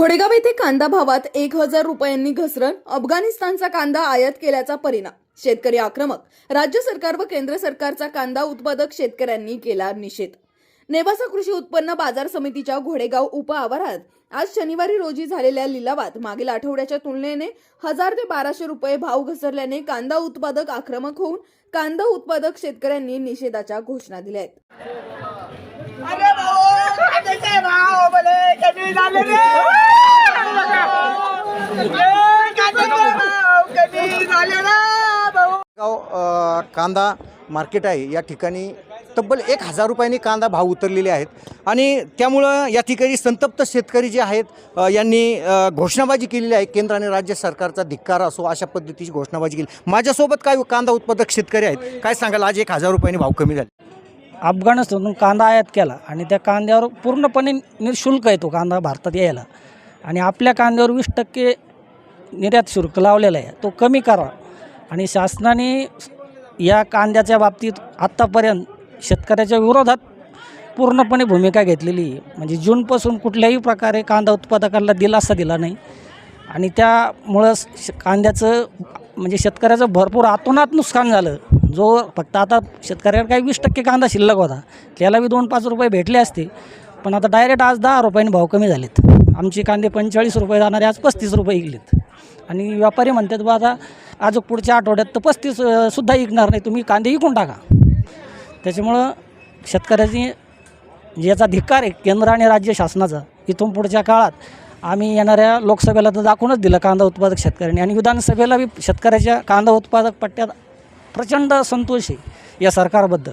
घोडेगाव येथे कांदा भावात एक हजार रुपयांनी घसरण अफगाणिस्तानचा कांदा आयात केल्याचा परिणाम. शेतकरी आक्रमक. राज्य सरकार व केंद्र सरकारचा कांदा उत्पादक शेतकऱ्यांनी केला निषेध. नेवासा कृषी उत्पन्न बाजार समितीच्या घोडेगाव उप आवारात आज शनिवारी रोजी झालेल्या लिलावात मागील आठवड्याच्या तुलनेने हजार ते बाराशे रुपये भाव घसरल्याने कांदा उत्पादक आक्रमक होऊन कांदा उत्पादक शेतकऱ्यांनी निषेधाच्या घोषणा दिल्या आहेत. गाव कांदा मार्केट आहे. या ठिकाणी तब्बल एक हजार रुपयांनी कांदा भाव उतरलेले आहेत. आणि त्यामुळं या ठिकाणी संतप्त शेतकरी जे आहेत यांनी घोषणाबाजी केलेली आहे. केंद्र आणि राज्य सरकारचा धिक्कार असो अशा पद्धतीची घोषणाबाजी केली. माझ्यासोबत काय कांदा उत्पादक शेतकरी आहेत काय सांगाल? आज एक हजार रुपयांनी भाव कमी झाले. अफगाणिस्तानून कांदा आयात केला आणि त्या कांद्यावर पूर्णपणे निशुल्क आहे तो कांदा भारतात यायला. आणि आपल्या कांद्यावर वीस टक्के निर्यात शुल्क लावलेला आहे. तो कमी करा. आणि शासनाने या कांद्याच्या बाबतीत आत्तापर्यंत शेतकऱ्याच्या विरोधात पूर्णपणे भूमिका घेतलेली आहे. म्हणजे जूनपासून कुठल्याही प्रकारे कांदा उत्पादकांना दिलासा दिला नाही. आणि त्यामुळं श कांद्याचं म्हणजे शेतकऱ्याचं भरपूर आतोनात नुकसान झालं. जो फक्त आता शेतकऱ्याला काही वीस टक्के कांदा शिल्लक होता त्याला बी दोन पाच रुपये भेटले असते. पण आता डायरेक्ट आज दहा रुपयांनी भाव कमी झालेत. आमचे कांदे पंचेचाळीस रुपये जाणारे आज पस्तीस रुपये विकलेत. आणि व्यापारी म्हणतात बा आता आज पुढच्या आठवड्यात तर पस्तीस सुद्धा विकणार नाही तुम्ही कांदे विकून टाका. त्याच्यामुळं शेतकऱ्याची याचा धिक्कार आहे केंद्र आणि राज्य शासनाचा. इथून पुढच्या काळात आम्ही येणाऱ्या लोकसभेला तर दाखवूनच दिलं कांदा उत्पादक शेतकऱ्यांनी. आणि विधानसभेला बी शेतकऱ्याच्या कांदा उत्पादक पट्ट्यात प्रचंड संतोष आहे या सरकारबद्दल.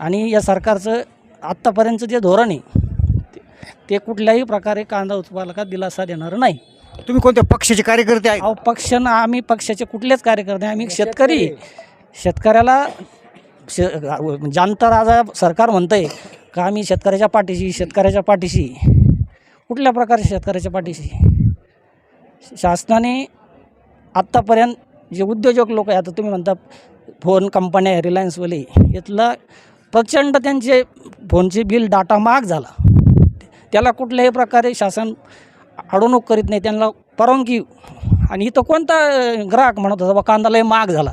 आणि या सरकारचं आत्तापर्यंतचं जे धोरण आहे ते- ते कुठल्याही प्रकारे कांदा उत्पादकात दिलासा देणारं नाही. तुम्ही कोणत्या पक्षाचे कार्यकर्ते आहेत? अहो पक्ष ना आम्ही पक्षाचे कुठलेच कार्यकर्ते. आम्ही शेतकरी. आहे. शेतकऱ्याला श जनता राजा सरकार म्हणतं आहे का आम्ही शेतकऱ्याच्या पाठीशी शेतकऱ्याच्या पाठीशी. कुठल्या प्रकारे शेतकऱ्याच्या पाठीशी? शासनाने आत्तापर्यंत जे उद्योजक लोक आहे आता तुम्ही म्हणता फोन कंपन्या आहे रिलायन्सवाले यातलं प्रचंड त्यांचे फोनचे बिल डाटा महाग झाला. त्याला कुठल्याही प्रकारे शासन अडवणूक करीत नाही त्यांना परवानगी. आणि इथं कोणता ग्राहक म्हणत होता बा कांदा लय महाग झाला.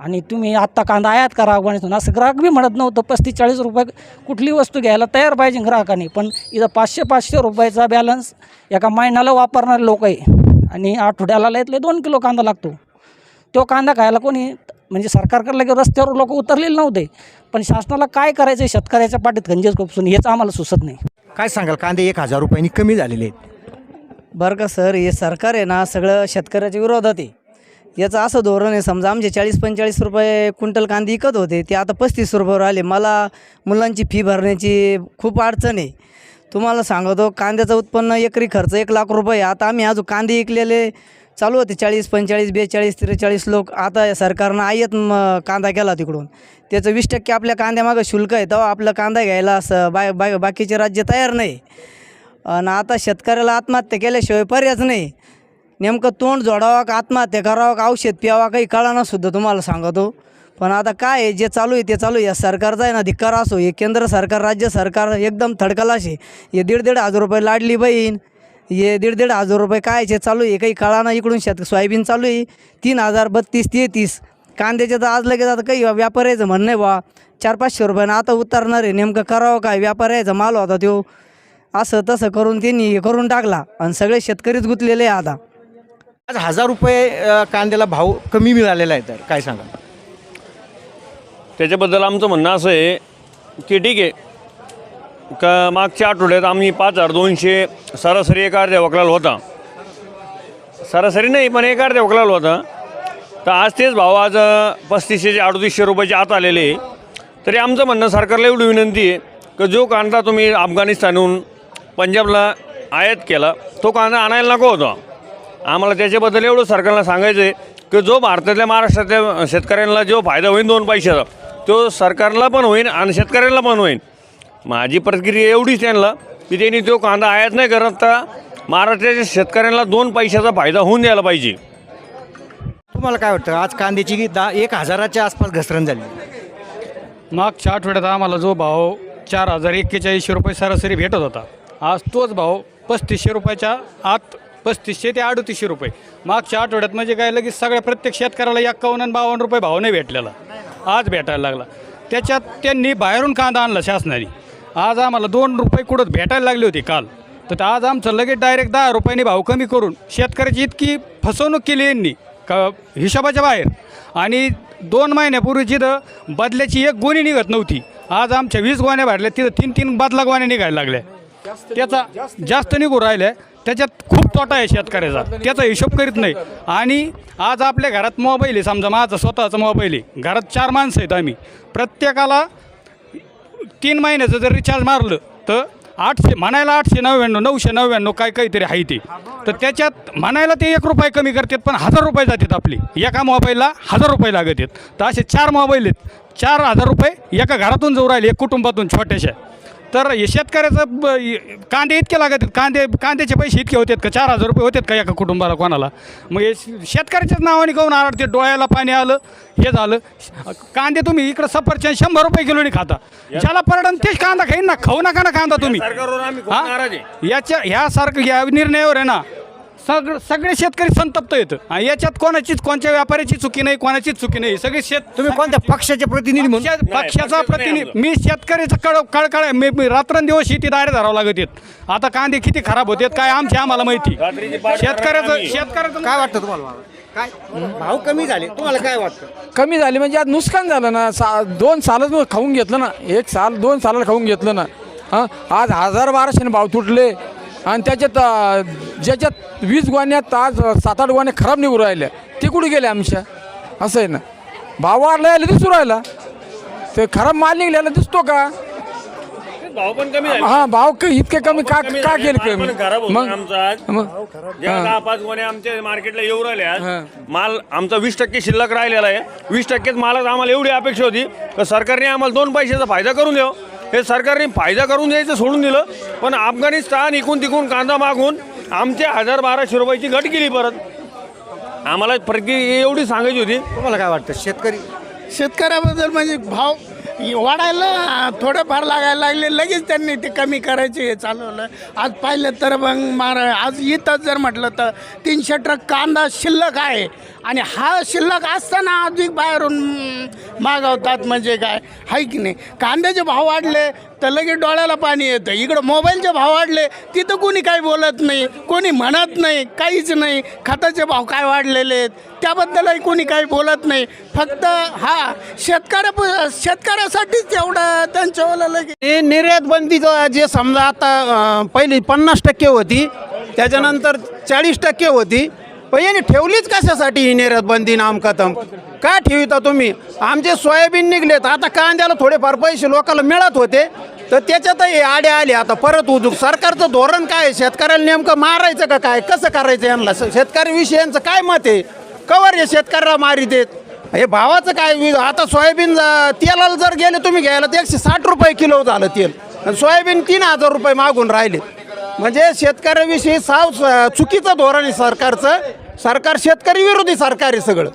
आणि तुम्ही आत्ता कांदा आयात करा अफगाणिस्तान. असं ग्राहक बी म्हणत नव्हतं पस्तीस चाळीस रुपये कुठली वस्तू घ्यायला तयार पाहिजे ग्राहकांनी. पण इथं पाचशे पाचशे रुपयाचा बॅलन्स एका महिन्याला वापरणारे लोक आहे. आणि आठवड्याला लयतले दोन किलो कांदा लागतो. तो कांदा खायला कोणी म्हणजे सरकारकडे लगे रस्त्यावर लोक उतरलेले नव्हते. पण शासनाला काय करायचं आहे शेतकऱ्याच्या पाठीत खंजीर खोपसून हेच आम्हाला सुचत नाही. काय सांगाल कांदे एक हजार रुपयांनी कमी झालेले आहेत. बरं का सर हे सरकार आहे ना सगळं शेतकऱ्याच्या विरोधात आहे. याचं असं धोरण आहे समजा आमचे चाळीस पंचेचाळीस रुपये क्विंटल कांदे विकत होते ते आता पस्तीस रुपयावर आले. मला मुलांची फी भरण्याची खूप अडचण आहे. तुम्हाला सांगतो कांद्याचं उत्पन्न एकरी खर्च एक लाख रुपये. आता आम्ही अजून कांदे विकलेले चालू होते चाळीस पंचेचाळीस बेचाळीस त्रेचाळीस लोक. आता या सरकारनं आयत म कांदा केला तिकडून. त्याचं वीस टक्के आपल्या कांद्यामागं शुल्क आहे. तेव्हा आपलं कांदा घ्यायला असं बा बा बाकीचे राज्य तयार नाही. आणि आता शेतकऱ्याला आत्महत्या केल्याशिवाय पर्यायच नाही. नेमकं तोंड जोडावा का आत्महत्या करावा का औषध प्यावा काही कळाना सुद्धा तुम्हाला सांगतो. पण आता काय आहे जे चालू आहे ते चालू आहे. या सरकारचा आहे ना धिक्कार असो. हे केंद्र सरकार राज्य सरकार एकदम थडकलाशे. हे दीड दीड हजार रुपये लाडली बहीण. हे दीड दीड हजार रुपये काय जे चालू आहे. काही कळाना इकडून शेत सोयाबीन चालू आहे. तीन हजार बत्तीस तेहतीस. कांद्याचे तर आज लगेच आता काही व्यापाऱ्याचं म्हणणं आहे बा. चार पाचशे रुपयानं आता उतरणार आहे. नेमकं करावं काय? व्यापाऱ्याचा माल होता तो असं तसं करून त्यांनी हे करून टाकला. आणि सगळे शेतकरीच गुंतलेले आहे आता. आज हजार रुपये अ, कांद्याला भाव कमी मिळालेला आहे तर काय सांगाल? त्याच्याबद्दल आमचं म्हणणं असं आहे की ठीक आहे. का मागच्या आठवड्यात आम्ही पाच हजार दोनशे सरासरी एक अर्ध्या वकलाल होता. सरासरी नाही पण एक अर्ध्या वकलाल होता. तर आज तेच भाव आज पस्तीसशे अडतीसशे रुपयाचे आत आलेले तरी आमचं म्हणणं सरकारला एवढी विनंती आहे की जो कांदा तुम्ही अफगाणिस्तानहून पंजाबला आयात केला तो कांदा आणायला नको होता. आम्हाला त्याच्याबद्दल एवढं सरकारला सांगायचं आहे की जो भारतातल्या महाराष्ट्रातल्या शेतकऱ्यांना जो फायदा होईल दोन पैशाचा तो सरकारला पण होईल आणि शेतकऱ्यांना पण होईल माझी प्रतिक्रिया एवढीच त्यांना की त्यांनी तो कांदा आयात नाही करत तर महाराष्ट्राच्या शेतकऱ्यांना दोन पैशाचा फायदा होऊन द्यायला पाहिजे. तुम्हाला काय वाटतं? आज कांद्याची दहा एक हजाराच्या आसपास घसरण झाली. मागच्या आठवड्यात आम्हाला जो भाव चार हजार एक्केचाळीसशे रुपये सरासरी भेटत होता आज तोच भाव पस्तीसशे रुपयाच्या आत पस्तीसशे ते अडतीसशे रुपये. मागच्या आठवड्यात म्हणजे काय लगेच सगळ्या प्रत्येक शेतकऱ्याला एक्कावन्न आणि बावन्न रुपये भाव नाही भेटलेला. आज भेटायला लागला. त्याच्यात त्यांनी बाहेरून कांदा आणला शासनाने. आज आम्हाला दोन रुपये कुठं भेटायला लागले होते काल. तर आज आमचं लगेच डायरेक्ट दहा रुपयांनी भाव कमी करून शेतकऱ्याची इतकी फसवणूक केली यांनी का हिशोबाच्या बाहेर. आणि दोन महिन्यापूर्वी जिथं बदल्याची एक गोणी निघत नव्हती आज आमच्या वीस गोण्या भरल्या तिथं तीन तीन बदला गोण्या निघायला लागल्या. त्याचा जास्त निघू राहिल्या त्याच्यात खूप तोटा आहे शेतकऱ्याचा. त्याचा हिशोब करीत नाही. आणि आज आपल्या घरात मोबाईल आहे समजा माझा स्वतःचा मोबाईल आहे. घरात चार माणसं आहेत आम्ही. प्रत्येकाला तीन महिन्याचं जर रिचार्ज मारलं तर आठशे म्हणायला आठशे नव्याण्णव नऊशे नव्याण्णव काय काहीतरी आहे ते. तर त्याच्यात म्हणायला ते एक रुपये कमी करतात पण हजार रुपये जातात आपली. एका मोबाईलला हजार रुपये लागत आहेत. तर असे चार मोबाईल आहेत. चार हजार रुपये एका घरातून जाऊ राहिले एक कुटुंबातून छोट्याशा. तर हे शेतकऱ्याचं ब- इ- कांदे इतके लागत कांदे कांद्याचे पैसे इतके होतात का? चार हजार रुपये होतात का एका कुटुंबाला कोणाला? मग हे शेतकऱ्याच्याच नावाने काहून आडते डोळ्याला पाणी आलं हे झालं. कांदे तुम्ही इकडं सफरचंद शंभर रुपये किलोनी खाता. ज्याला परडन तेच कांदा खाईन ना. खाऊ नका ना कांदा तुम्ही. सरकारवर आम्ही खूप हा? नाराज आहे. याच्या ह्यासारखं या निर्णयावर आहे ना सगळं सगळे शेतकरी संतप्त येतं आणि याच्यात कोणाचीच कोणत्या व्यापाऱ्याची चुकी नाही कोणाचीच चुकी नाही. सगळे शेत तुम्ही कोणत्या पक्षाचे प्रतिनिधी म्हणून? पक्ष- पक्षाचा प्रतिनिधी मी शेतकऱ्याचं कळ कळकळ आहे मी मी रात्रंदिवस शेती दारे धरावं लागत आहेत. आता कांदे किती खराब होतात काय आमची आम्हाला माहिती. शेतकऱ्याचं. शेतकऱ्याचं काय वाटतं तुम्हाला? काय? भाव कमी झाले. तुम्हाला काय वाटतं? कमी झाली म्हणजे आज नुकसान झालं ना. सा दोन सालच मग खाऊन घेतलं ना. एक साल दोन सालाला खाऊन घेतलं ना. हां? आज हजार बाराशे भाव तुटले. आणि त्याच्यात ज्याच्यात वीस गोण्यात आज सात आठ गोण्या खराब निघू राहिल्या ते कुठे गेले आमच्या? असं आहे ना. भाव वाढला यायला दिसू राहिला. ते खराब माल निघलेला दिसतो का? भाव पण कमी झाले. हा भाव क- इतके कमी का कमी का झाले. केले माल पण खराब कमी होता आमचा आज. मग ज्या दहा पाच गोण्या आमच्या मार्केटला येऊ राहिल्या माल आमचा वीस टक्के शिल्लक राहिलेला आहे. वीस टक्केच मालात आम्हाला एवढी अपेक्षा होती. तर सरकारने आम्हाला दोन पैशाचा फायदा करून द्यावं. हे सरकारने फायदा करून द्यायचं सोडून दिलं पण अफगाणिस्तान इकून तिकून कांदा मागून आमच्या हजार बाराशे रुपयाची घट केली परत. आम्हाला प्रति एवढी सांगायची होती. तुम्हाला काय वाटतं शेतकरी? शेतकऱ्याबद्दल म्हणजे भाव वाढायला थोडेफार लागायला लागले लगेच त्यांनी ते कमी करायचे हे चालवलं. आज पाहिलं तर मग मार आज इथंच जर म्हटलं तर तीनशे ट्रक कांदा शिल्लक आहे. आणि हा शिल्लक असताना अधिक बाहेरून मागवतात म्हणजे काय? आहे की नाही? कांद्याचे भाव वाढले तर लगेच डोळ्याला पाणी येतं. इकडं मोबाईलचे भाव वाढले तिथं कोणी काही बोलत नाही कोणी म्हणत नाही काहीच नाही. खताचे भाव काय वाढलेले आहेत? त्याबद्दलही कोणी काही बोलत नाही. फक्त हा शेतकऱ्या शेतकऱ्यासाठीच एवढं त्यांच्यावाला लगेच. हे निर्यात बंदीचं जे समजा आता पहिली पन्नास टक्के होती त्याच्यानंतर चाळीस टक्के होती. पण याने ठेवलीच कशासाठी ही निर्यात बंदी नामकथम का ठेविता तुम्ही? आमचे सोयाबीन निघलेत. आता कांद्याला थोडेफार पैसे लोकांना मिळत होते. तर त्याच्यातही आडे आले. आता परत उजूक सरकारचं धोरण काय आहे? शेतकऱ्याला नेमकं मारायचं का काय? कसं करायचं यांना? शेतकऱ्याविषयी यांचं काय मत आहे? कवर हे शेतकऱ्याला मारी देत? हे भावाचं काय आता सोयाबीन तेलाला जर गेले तुम्ही घ्यायला तर एकशे साठ रुपये किलो झालं तेल. आणि सोयाबीन तीन हजार रुपये मागून राहिले. म्हणजे शेतकऱ्याविषयी साव स- चुकीचं धोरण आहे सरकारचं. सरकार शेतकरी विरोधी सरकार आहे सगळं.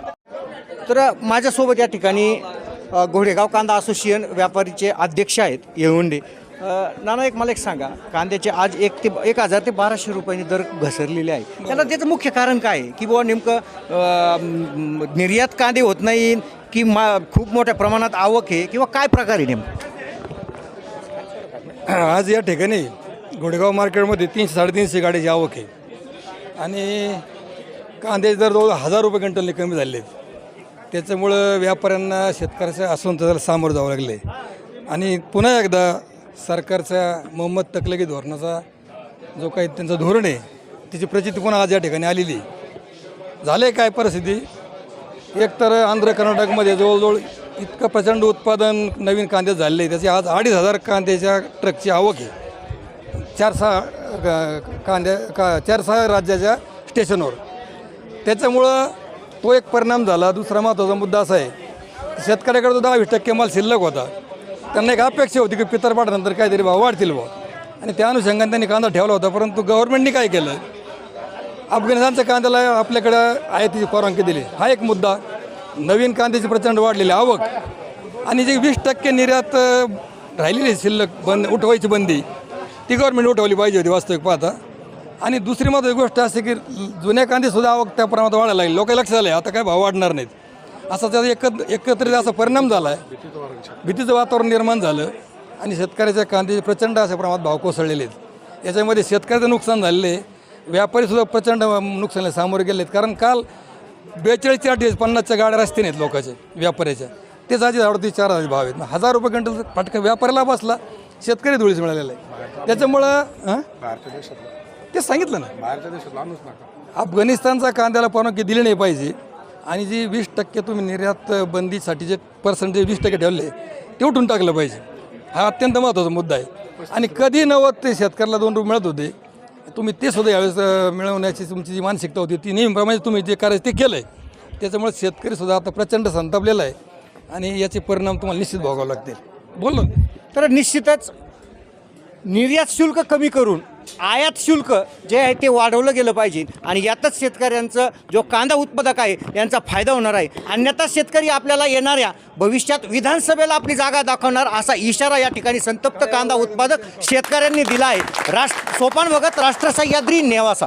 तर माझ्यासोबत या ठिकाणी अ, घोडेगाव कांदा असोसिएशन व्यापारीचे अध्यक्ष आहेत येवंडे अ, नाना एक मला एक सांगा. कांद्याचे आज एक ते एक हजार ते बाराशे रुपयांनी दर घसरलेले आहे त्याला त्याचं मुख्य कारण काय आहे? की बुवा नेमकं अ, म, निर्यात कांदे होत नाही की मा खूप मोठ्या प्रमाणात आवक आहे किंवा काय प्रकार आहे नेमकं? आज या ठिकाणी घोडेगाव मार्केटमध्ये तीनशे साडेतीनशे गाडीची आवक आहे. आणि कांद्याचे दर जवळ हजार रुपये क्विंटलने कमी झाले आहेत त्याच्यामुळं व्यापाऱ्यांना शेतकऱ्याच्या असंतोषाला सामोरं जावं लागले आणि पुन्हा एकदा सरकारच्या मोहम्मद तकलगी धोरणाचा जो काही त्यांचं धोरण आहे त्याची प्रचिती पुन्हा आज या ठिकाणी आलेली आहे. झाले काय परिस्थिती? एकतर आंध्र कर्नाटकमध्ये जवळजवळ इतकं प्रचंड उत्पादन नवीन कांदे झालेले आहे त्याची आज अडीच हजार कांद्याच्या ट्रकची आवक आहे. चार सहा कांद्या का चार सहा राज्याच्या स्टेशनवर त्याच्यामुळं तो एक परिणाम झाला. दुसरा महत्त्वाचा मुद्दा असा आहे शेतकऱ्याकडे तो दहा वीस टक्के माल शिल्लक होता. त्यांना एक अपेक्षा होती की पितरपाठानंतर काहीतरी भाव वाढतील भाव आणि त्या अनुषंगाने त्यांनी कांदा ठेवला होता परंतु गव्हर्नमेंटने काय केलं? अफगाणिस्तानच्या कांद्याला आपल्याकडं आयातीची परवानगी दिली. हा एक मुद्दा. नवीन कांद्याची प्रचंड वाढलेली आवक. आणि जी वीस टक्के निर्यात राहिलेली शिल्लक बंद उठवायची बंदी ती गव्हर्नमेंट उठवली पाहिजे होती वास्तविक पाहता. आणि दुसरी महत्त्वाची गोष्ट असते की जुन्या कांदेसुद्धा आवक त्या प्रमाणात वाढायला लागली. लोक लक्षात आहे आता काय भाव वाढणार नाहीत. असा त्याचा एकत्र एकत्रित असा परिणाम झाला आहे भीतीचं वातावरण निर्माण झालं आणि शेतकऱ्याच्या कांद्याचे प्रचंड अशा प्रमाणात भाव कोसळलेले आहेत. याच्यामध्ये शेतकऱ्याचं नुकसान झालेलं आहे व्यापारीसुद्धा प्रचंड नुकसानाला सामोरे गेले आहेत कारण काल बेचाळीस ते अठ्ठेचाळीस पन्नासच्या गाड्या रस्ते नाहीत लोकांच्या व्यापाऱ्याच्या. ते जायचे अडतीस चार हजार भाव आहेत. हजार रुपये क्विंटल पटकन व्यापाऱ्याला बसला शेतकरी धुळीस मिळालेला आहे. त्याच्यामुळं हां ते सांगितलं ना. अफगाणिस्तानचा कांद्याला परवानगी दिली नाही पाहिजे आणि जी वीस टक्के तुम्ही निर्यात बंदीसाठी जे पर्सेंटेज वीस टक्के ठेवले ते उठून टाकलं पाहिजे. हा अत्यंत महत्त्वाचा मुद्दा आहे. आणि कधी नव्वद ते शेतकऱ्याला दोन रुपये मिळत होते तुम्ही ते सुद्धा यावेळेस अं, मिळवण्याची तुमची जी मानसिकता होती ती नेहमीप्रमाणे तुम्ही जे करायचं ते केलं आहे त्याच्यामुळे शेतकरीसुद्धा आता प्रचंड संतापलेला आहे आणि याचे परिणाम तुम्हाला निश्चित भोगावे लागतील. बोललो. ना. तर निश्चितच निर्यात शुल्क कमी करून आयात शुल्क जे आहे ते वाढवलं गेलं पाहिजे. आणि यातच शेतकऱ्यांचं जो कांदा उत्पादक आहे यांचा फायदा होणार आहे. अन्यथा शेतकरी आपल्याला येणाऱ्या भविष्यात विधानसभेला आपली जागा दाखवणार असा इशारा या ठिकाणी संतप्त कांदा उत्पादक शेतकऱ्यांनी दिला आहे. राष्ट्र सोपान भगत राष्ट्रसह्याद्री नेवासा.